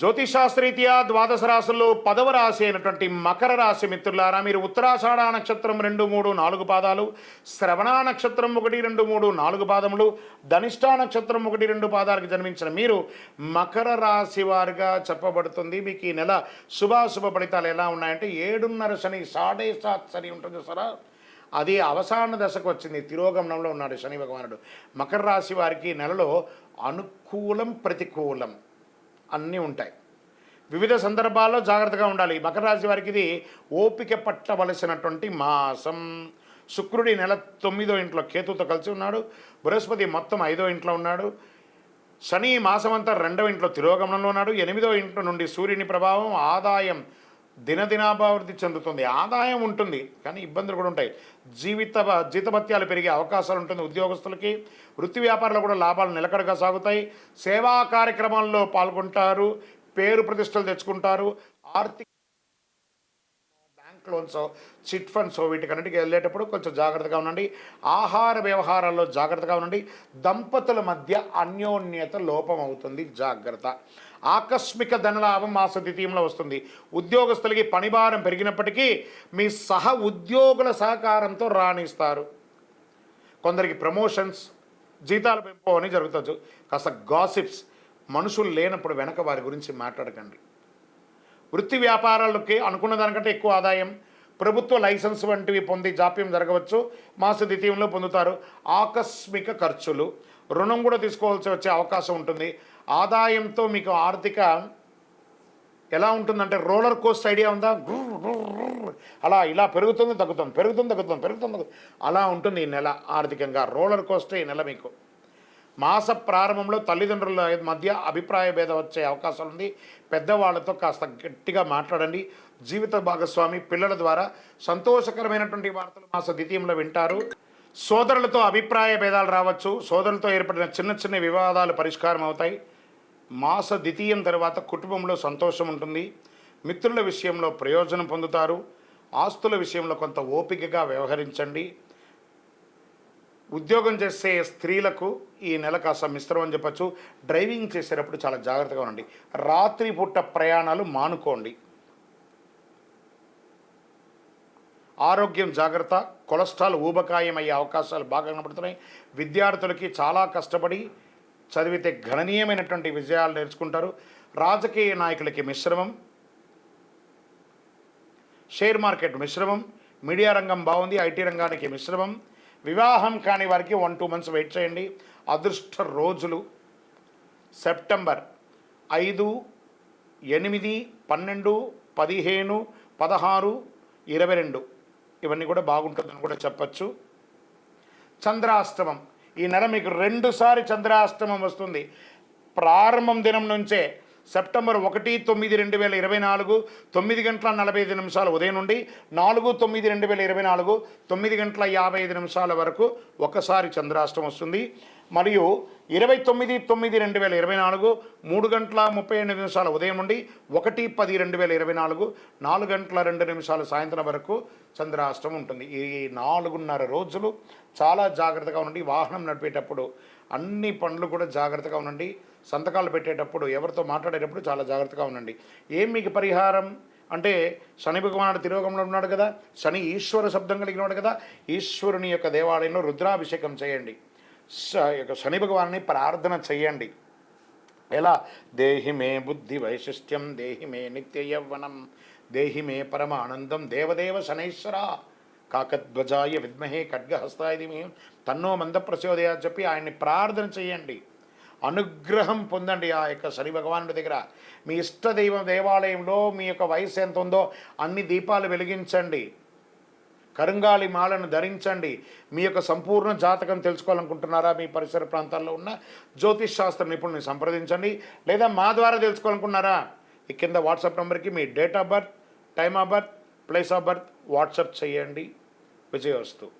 జ్యోతిషాస్త్రీత్యా ద్వాదశ రాశుల్లో పదవ రాశి అయినటువంటి మకర రాశి మిత్రులారా మీరు ఉత్తరాషాఢ నక్షత్రం రెండు మూడు నాలుగు పాదాలు శ్రవణ నక్షత్రం ఒకటి రెండు మూడు నాలుగు పాదములు ధనిష్టా నక్షత్రం ఒకటి రెండు పాదాలకు జన్మించిన మీరు మకర రాశి వారిగా చెప్పబడుతుంది. మీకు ఈ నెల శుభాశుభ ఫలితాలు ఎలా ఉన్నాయంటే ఏడున్నర శని సాడే సాత్ శని ఉంటుంది సరా అది అవసాన దశకు వచ్చింది. తిరోగమనంలో ఉన్నాడు శని భగవానుడు. మకర రాశి వారికి నెలలో అనుకూలం ప్రతికూలం. అన్నీ ఉంటాయి. వివిధ సందర్భాల్లో జాగ్రత్తగా ఉండాలి. మకర రాశి వారికి ఇది ఓపిక పట్టవలసినటువంటి మాసం. శుక్రుడి నెల తొమ్మిదో ఇంట్లో కేతుతో కలిసి ఉన్నాడు. బృహస్పతి మొత్తం ఐదో ఇంట్లో ఉన్నాడు. శని మాసమంతా రెండవ ఇంట్లో తిరోగమనంలో ఉన్నాడు. ఎనిమిదో ఇంట్లో నుండి సూర్యుని ప్రభావం ఆదాయం దినదినాభివృద్ధి చెందుతుంది. ఆదాయం ఉంటుంది కానీ ఇబ్బందులు కూడా ఉంటాయి. జీవిత జీతభత్యాలు పెరిగే అవకాశాలు ఉంటుంది ఉద్యోగస్తులకి. వృత్తి వ్యాపారాలు కూడా లాభాలు నిలకడగా సాగుతాయి. సేవా కార్యక్రమాల్లో పాల్గొంటారు పేరు ప్రతిష్టలు తెచ్చుకుంటారు. ఆర్థిక బ్యాంక్ లోన్స్ చిట్ ఫండ్స్ వీటికన్నిటికి వెళ్ళేటప్పుడు కొంచెం జాగ్రత్తగా ఉండండి. ఆహార వ్యవహారాల్లో జాగ్రత్తగా ఉండండి. దంపతుల మధ్య అన్యోన్యత లోపం అవుతుంది. జాగ్రత్త. ఆకస్మిక ధనలాభం మాస ద్వితీయంలో వస్తుంది. ఉద్యోగస్తులకి పనిభారం పెరిగినప్పటికీ మీ సహ ఉద్యోగుల సహకారంతో రాణిస్తారు. కొందరికి ప్రమోషన్స్ జీతాలు పెంపు అని జరుగుతుంది కాస్త గాసిప్స్ మనుషులు లేనప్పుడు వెనక వారి గురించి మాట్లాడకండి. వృత్తి వ్యాపారాలకి అనుకున్న దానికంటే ఎక్కువ ఆదాయం ప్రభుత్వ లైసెన్స్ వంటివి పొంది జాప్యం జరగవచ్చు మాస ద్వితీయంలో పొందుతారు. ఆకస్మిక ఖర్చులు రుణం కూడా తీసుకోవాల్సి వచ్చే అవకాశం ఉంటుంది. ఆదాయంతో మీకు ఆర్థిక ఎలా ఉంటుందంటే రోలర్ కోస్ట్ ఐడియా ఉందా? అలా ఇలా పెరుగుతుంది తగ్గుతుంది పెరుగుతుంది తగ్గుతుంది పెరుగుతుంది అలా ఉంటుంది ఈ నెల ఆర్థికంగా. రోలర్ కోస్ట్ ఈ నెల మీకు? మాస ప్రారంభంలో తల్లిదండ్రుల మధ్య అభిప్రాయ భేదం వచ్చే అవకాశం ఉంది. పెద్దవాళ్ళతో కాస్త గట్టిగా మాట్లాడండి. జీవిత భాగస్వామి పిల్లల ద్వారా సంతోషకరమైనటువంటి వార్తలు మాస ద్వితీయంలో వింటారు. సోదరులతో అభిప్రాయ భేదాలు రావచ్చు. సోదరులతో ఏర్పడిన చిన్న చిన్న వివాదాలు పరిష్కారం అవుతాయి. మాస ద్వితీయం తర్వాత కుటుంబంలో సంతోషం ఉంటుంది. మిత్రుల విషయంలో ప్రయోజనం పొందుతారు. ఆస్తుల విషయంలో కొంత ఓపికగా వ్యవహరించండి. ఉద్యోగం చేసే స్త్రీలకు ఈ నెల కాస్త మిశ్రమం అని చెప్పచ్చు. డ్రైవింగ్ చేసేటప్పుడు చాలా జాగ్రత్తగా ఉండండి. రాత్రి పూట ప్రయాణాలు మానుకోండి. ఆరోగ్యం జాగ్రత్త. కొలెస్ట్రాల్ ఊబకాయం అయ్యే అవకాశాలు బాగా కనబడుతున్నాయి. విద్యార్థులకి చాలా కష్టపడి చదివితే గణనీయమైనటువంటి విజయాలు నేర్చుకుంటారు. రాజకీయ నాయకులకి మిశ్రమం. షేర్ మార్కెట్ మిశ్రమం. మీడియా రంగం బాగుంది ఐటీ రంగానికి మిశ్రమం. వివాహం కాని వారికి వన్ టూ మంత్స్ వెయిట్ చేయండి. అదృష్ట రోజులు. సెప్టెంబర్ ఐదు ఎనిమిది పన్నెండు పదిహేను పదహారు ఇరవై రెండు. ఇవన్నీ కూడా బాగుంటుందని కూడా చెప్పచ్చు. చంద్రాష్టమం. ఈ నెల మీకు రెండుసారి చంద్రాష్టమం వస్తుంది. ప్రారంభం దినం నుంచే సెప్టెంబర్ ఒకటి తొమ్మిది రెండు వేల ఇరవై నాలుగు తొమ్మిది గంటల నలభై ఐదు నిమిషాలు ఉదయం నుండి నాలుగు తొమ్మిది రెండు వేల ఇరవై నాలుగు తొమ్మిది గంటల యాభై ఐదు నిమిషాల వరకు ఒకసారి చంద్రాష్టం వస్తుంది. మరియు ఇరవై తొమ్మిది తొమ్మిది రెండు వేల ఇరవై నాలుగు మూడు గంటల ముప్పై ఎనిమిది నిమిషాల ఉదయం నుండి ఒకటి పది రెండు వేల ఇరవై నాలుగు నాలుగు గంటల రెండు నిమిషాలు సాయంత్రం వరకు చంద్రాష్టం ఉంటుంది. ఈ నాలుగున్నర రోజులు చాలా జాగ్రత్తగా ఉండండి. వాహనం నడిపేటప్పుడు అన్ని పనులు కూడా జాగ్రత్తగా ఉండండి. సంతకాలు పెట్టేటప్పుడు ఎవరితో మాట్లాడేటప్పుడు చాలా జాగ్రత్తగా ఉండండి. ఏం మీకు పరిహారం? అంటే శని భగవానుడు తిరోగంలో ఉన్నాడు కదా శని ఈశ్వర శబ్దం కలిగినాడు కదా ఈశ్వరుని యొక్క దేవాలయంలో రుద్రాభిషేకం చేయండి. యొక్క శని భగవాన్ని ప్రార్థన చేయండి ఎలా? దేహి మే బుద్ధి వైశిష్ట్యం దేహి మే నిత్య యవ్వనం దేహి మే పరమానందం దేవదేవ శనైశ్వర కాకధ్వజాయ విద్మహే ఖడ్గహస్తాయ మే తన్నో మంద ప్రచోదయ చెప్పి ఆయన్ని ప్రార్థన చేయండి అనుగ్రహం పొందండి ఆ యొక్క శని భగవానుడి దగ్గర. మీ ఇష్టదైవం దేవాలయంలో మీ యొక్క వయసు ఎంత ఉందో అన్ని దీపాలు వెలిగించండి. కరుంగాలి మాలను ధరించండి. మీ యొక్క సంపూర్ణ జాతకం తెలుసుకోవాలనుకుంటున్నారా? మీ పరిసర ప్రాంతాల్లో ఉన్న జ్యోతిష్ శాస్త్ర నిపుణుని సంప్రదించండి. లేదా మా ద్వారా తెలుసుకోవాలనుకున్నారా ఈ కింద వాట్సాప్ నెంబర్కి మీ date of birth time of birth place of birth WhatsApp చేయండి. విజయవస్తు.